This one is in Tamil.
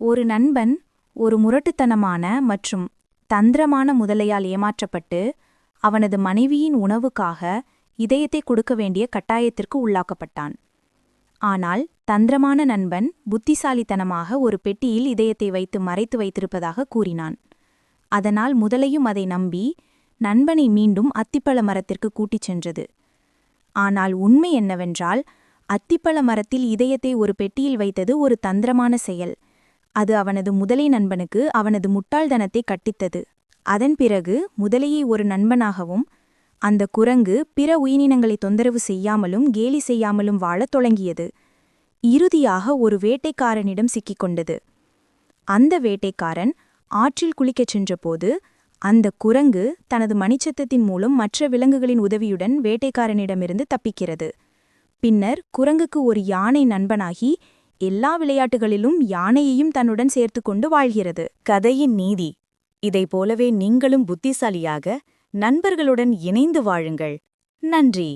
ஒரு நண்பன் ஒரு முரட்டுத்தனமான மற்றும் தந்திரமான முதலையால் ஏமாற்றப்பட்டு அவனது மனைவியின் உணவுக்காக இதயத்தை கொடுக்க வேண்டிய கட்டாயத்திற்கு உள்ளாக்கப்பட்டான். ஆனால் தந்திரமான நண்பன் புத்திசாலித்தனமாக ஒரு பெட்டியில் இதயத்தை வைத்து மறைத்து வைத்திருப்பதாக கூறினான். அதனால் முதலையும் அதை நம்பி நண்பனை மீண்டும் அத்திப்பழ மரத்திற்கு கூட்டிச் சென்றது. ஆனால் உண்மை என்னவென்றால் அத்திப்பழ மரத்தில் இதயத்தை ஒரு பெட்டியில் வைத்தது ஒரு தந்திரமான செயல். அது அவனது முதலை நண்பனுக்கு அவனது முட்டாள்தனத்தை கட்டித்தது. அதன் பிறகு முதலையை ஒரு நண்பனாகவும் அந்த குரங்கு பிற உயிரினங்களை தொந்தரவு செய்யாமலும் கேலி செய்யாமலும் வாழத் தொடங்கியது. இறுதியாக ஒரு வேட்டைக்காரனிடம் சிக்கிக்கொண்டது. அந்த வேட்டைக்காரன் ஆற்றில் குளிக்கச் சென்றபோது அந்த குரங்கு தனது மணிச்சத்தத்தின் மூலம் மற்ற விலங்குகளின் உதவியுடன் வேட்டைக்காரனிடமிருந்து தப்பிக்கிறது. பின்னர் குரங்குக்கு ஒரு யானை நண்பனாகி எல்லா விளையாட்டுகளிலும் யானையையும் தன்னுடன் சேர்த்துக்கொண்டு வாழ்கிறது. கதையின் நீதி. இதைப் போலவே நீங்களும் புத்திசாலியாக நண்பர்களுடன் இணைந்து வாழுங்கள். நன்றி.